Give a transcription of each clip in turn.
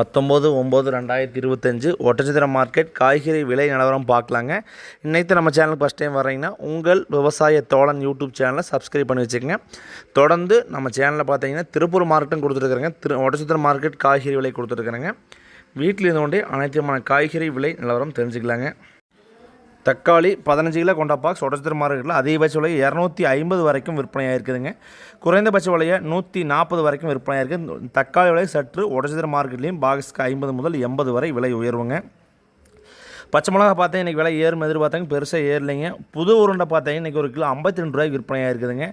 பத்தொம்போது ஒம்பது ரெண்டாயிரத்தி இருபத்தஞ்சு ஒட்டச்சத்திரம் மார்க்கெட் காய்கறி விலை நிலவரம் பார்க்கலாங்க. இன்னைக்கு நம்ம சேனலுக்கு ஃபஸ்ட் டைம் வர்றீங்கன்னா உங்கள் விவசாய தோழன் யூடியூப் சேனலை சப்ஸ்கிரைப் பண்ணி வச்சுக்கோங்க. தொடர்ந்து நம்ம சேனலில் பார்த்தீங்கன்னா திருப்பூர் மார்க்கெட்டும் கொடுத்துருக்குறேங்க திரு ஒட்டச்சத்திரம் மார்க்கெட் காய்கறி விலை கொடுத்துருக்குறேங்க வீட்டில் இருந்து கொண்டே காய்கறி விலை நிலவரம் தெரிஞ்சுக்கலாங்க. தக்காளி பதினஞ்சு கிலோ கொண்ட பாக்ஸ் உடச்சித்திர மார்க்கெட்டில் அதிகபட்ச விலை இரநூத்தி ஐம்பது வரைக்கும் விற்பனையாக இருக்குதுங்க. குறைந்தபட்ச விலையை நூற்றி நாற்பது வரைக்கும் விற்பனையாக இருக்குது தக்காளி விலை சற்று உடச்சித்திர மார்க்கெட்லேயும் பாக்ஸ்க்கு ஐம்பது முதல் எண்பது வரை விலை உயர்வுங்க. பச்சை மிளகா பார்த்தா இன்றைக்கி விலை ஏறும் எதிர்பார்த்தாங்க பெருசாக ஏறலைங்க. புது உருண்டை பார்த்தீங்கன்னா இன்றைக்கி ஒரு கிலோ ஐம்பத்தி ரெண்டு ரூபாய்க்கு விற்பனையாக இருக்குதுங்க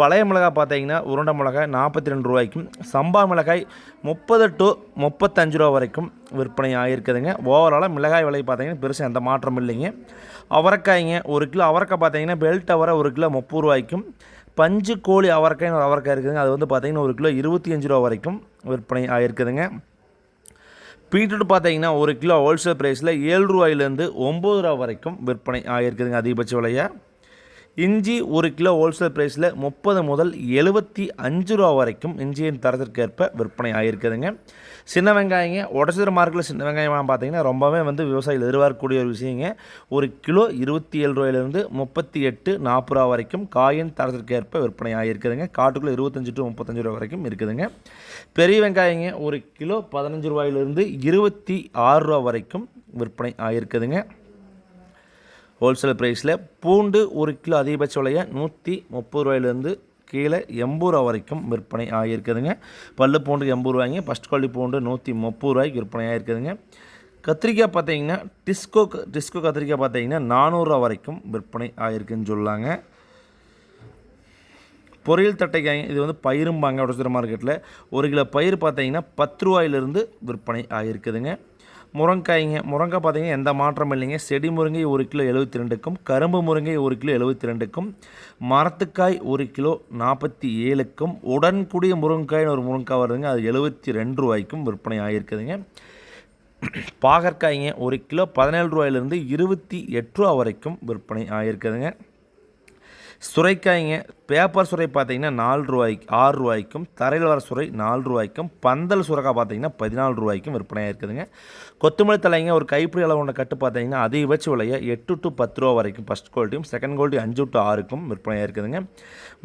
பழைய மிளகாய் பார்த்தீங்கன்னா உருண்டை மிளகாய் நாற்பத்தி ரெண்டு ரூபாய்க்கும் சம்பா மிளகாய் முப்பது டு முப்பத்தஞ்சு ரூபா வரைக்கும் விற்பனை ஆகிருக்குதுங்க ஓவராலாக மிளகாய் விலை பார்த்தீங்கன்னா பெருசாக எந்த மாற்றம் இல்லைங்க. அவரைக்காய்ங்க ஒரு கிலோ அவரைக்காய் பார்த்தீங்கன்னா பெல்ட் அவரை ஒரு கிலோ முப்பது ரூபாய்க்கும் பஞ்சு கோழி அவரைக்காய்னு ஒரு அவரைக்காய் இருக்குதுங்க. அது வந்து பார்த்தீங்கன்னா ஒரு கிலோ இருபத்தி அஞ்சு ரூபா வரைக்கும் விற்பனை ஆகிருக்குதுங்க பீட்ரூட் பார்த்தீங்கன்னா ஒரு கிலோ ஹோல்சேல் ப்ரைஸில் ஏழு ரூபாயிலேருந்து ஒம்பது ரூபா வரைக்கும் விற்பனை ஆகிருக்குதுங்க அதிகபட்ச விலையை. இஞ்சி ஒரு கிலோ ஹோல்சேல் ப்ரைஸில் முப்பது முதல் எழுபத்தி அஞ்சு ரூபா வரைக்கும் இஞ்சியின் தரத்திற்கேற்ப விற்பனை ஆகியிருக்குதுங்க. சின்ன வெங்காயங்க உடச்சிற மார்க்கில் சின்ன வெங்காயமாக பார்த்தீங்கன்னா ரொம்பவே வந்து விவசாயிகள் எதிர்பார்க்கக்கூடிய ஒரு விஷயங்க. ஒரு கிலோ இருபத்தி ஏழு ரூபாயிலிருந்து முப்பத்தி எட்டு நாற்பது ரூபா வரைக்கும் காயின் தரத்திற்கேற்ப விற்பனை ஆகிருக்குதுங்க காட்டுக்குள்ளே இருபத்தஞ்சி டு முப்பத்தஞ்சு ரூபா வரைக்கும் இருக்குதுங்க. பெரிய வெங்காயங்க ஒரு கிலோ பதினஞ்சு ரூபாயிலிருந்து இருபத்தி ஆறு ரூபா வரைக்கும் விற்பனை ஆகியிருக்குதுங்க. ஹோல்சேல் ப்ரைஸில் பூண்டு ஒரு கிலோ அதிகபட்ச விலையை நூற்றி முப்பது ரூபாயிலேருந்து கீழே எண்பது ரூபா வரைக்கும் விற்பனை ஆகியிருக்குதுங்க. பல்லு பூண்டு எண்பது ரூபாய்ங்க. ஃபஸ்ட் குவாலிட்டி பூண்டு நூற்றி முப்பது ரூபாய்க்கு விற்பனை ஆகியிருக்குதுங்க. கத்திரிக்காய் பார்த்தீங்கன்னா டிஸ்கோ டிஸ்கோ கத்திரிக்காய் பார்த்தீங்கன்னா நானூறுரூவா வரைக்கும் விற்பனை ஆகிருக்குன்னு சொல்லாங்க. பொரியல் தட்டைக்காய் இது வந்து பயிரும்பாங்க உடச்சிற மார்க்கெட்டில் ஒரு கிலோ பயிர் பார்த்தீங்கன்னா பத்து ரூபாயிலிருந்து விற்பனை ஆகிருக்குதுங்க முருங்காய்ங்க முருங்கை பார்த்தீங்கன்னா எந்த மாற்றம் இல்லைங்க. செடி முருங்கை ஒரு கிலோ எழுபத்தி ரெண்டுக்கும் கரும்பு முருங்கை ஒரு கிலோ எழுபத்தி ரெண்டுக்கும் மரத்துக்காய் ஒரு கிலோ நாற்பத்தி ஏழுக்கும் உடன்கூடிய முருங்கைன்னு ஒரு முருங்காய் வருதுங்க. அது எழுபத்தி ரெண்டு ரூபாய்க்கும் விற்பனை ஆகிருக்குதுங்க பாகற்காய்ங்க ஒரு கிலோ பதினேழு ரூபாயிலிருந்து இருபத்தி எட்டு ரூபா வரைக்கும் விற்பனை ஆகியிருக்குதுங்க. சுரைக்காய்ங்க பேப்பர் சுரை பார்த்தீங்கன்னா நாலு ரூபாய்க்கு ஆறு ரூபாய்க்கும் தரையில் வர சுரை நாலு ரூபாய்க்கும் பந்தல் சுரக்காய் பார்த்தீங்கன்னா பதினாலு ரூபாய்க்கும் விற்பனையாக இருக்குதுங்க. கொத்தமல்லி தலைங்க ஒரு கைப்பிடி அளவு ஒன்று கட்டு பார்த்தீங்கன்னா அதிகபட்ச விலையை எட்டு டு பத்து ரூபா வரைக்கும் ஃபஸ்ட் குவாலிட்டியும் செகண்ட் குவாலிட்டி அஞ்சு டு ஆறுக்கும் விற்பனையாக இருக்குதுங்க.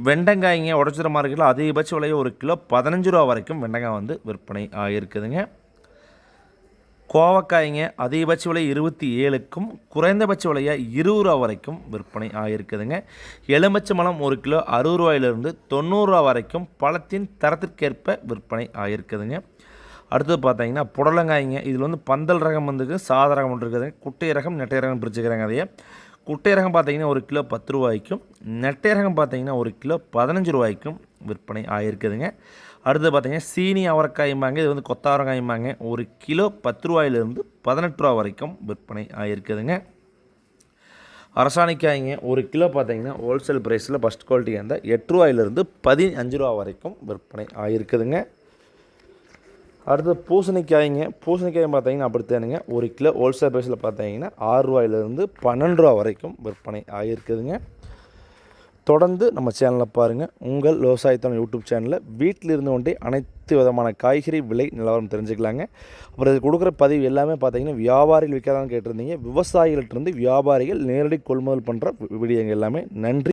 வெண்டங்காய்ங்க உடச்சிற மார்க்கெட்டில் அதிகபட்ச விலையை ஒரு கிலோ பதினஞ்சு ரூபா வரைக்கும் வெண்டங்காய் வந்து விற்பனை ஆகிருக்குதுங்க கோவக்காய்ங்க அதிகபட்ச விலை இருபத்தி ஏழுக்கும் குறைந்தபட்ச விலையாக இருபது ரூபா வரைக்கும் விற்பனை ஆகியிருக்குதுங்க. எலுமிச்சை மலம் ஒரு கிலோ அறுபது ரூபாயிலிருந்து தொண்ணூறுரூவா வரைக்கும் பழத்தின் தரத்திற்கேற்ப விற்பனை ஆகியிருக்குதுங்க. அடுத்தது பார்த்தீங்கன்னா புடலங்காய்ங்க. இதில் வந்து பந்தல் ரகம் வந்துருக்கு சாத ரகம் ஒன்று இருக்குதுங்க குட்டை ரகம் நெட்டை ரகம் பிரிச்சுக்கிறாங்க அதையே. குட்டை ரகம் பார்த்தீங்கன்னா ஒரு கிலோ பத்து ரூபாய்க்கும் நெட்டை ரகம் பார்த்தீங்கன்னா ஒரு கிலோ பதினஞ்சு ரூபாய்க்கும் விற்பனை ஆகியிருக்குதுங்க. அடுத்து பார்த்தீங்கன்னா சீனி அவரைக்காயும்பாங்க இது வந்து கொத்தாவரங்காயும்பாங்க ஒரு கிலோ பத்து ரூபாயிலிருந்து பதினெட்டு ரூபா வரைக்கும் விற்பனை ஆகிருக்குதுங்க அரசாணிக்காய்ங்க ஒரு கிலோ பார்த்தீங்கன்னா ஹோல்சேல் ப்ரைஸில் ஃபஸ்ட் குவாலிட்டி இருந்தால் எட்டு ரூபாயிலிருந்து பதினஞ்சு ரூபா வரைக்கும் விற்பனை ஆகிருக்குதுங்க அடுத்து பூசணிக்காய்ங்க பூசணிக்காய் பார்த்தீங்கன்னா அப்படித்தானுங்க. ஒரு கிலோ ஹோல்சேல் ப்ரைஸில் பார்த்தீங்கன்னா ஆறு ரூபாயிலிருந்து பன்னெண்டு ரூபா வரைக்கும் விற்பனை ஆகிருக்குதுங்க தொடர்ந்து நம்ம சேனலில் பாருங்கள் உங்கள் விவசாயத்தோட யூடியூப் சேனலில் வீட்டில் இருந்து கொண்டே அனைத்து விதமான காய்கறி விலை நிலவரம் தெரிஞ்சுக்கலாங்க. அப்புறம் இது கொடுக்குற பதிவு எல்லாமே பார்த்தீங்கன்னா வியாபாரிகள் விற்காதான் கேட்டிருந்தீங்க. விவசாயிகள்கிட்ட வியாபாரிகள் நேரடி கொள்முதல் பண்ணுற வீடியோங்க எல்லாமே. நன்றி.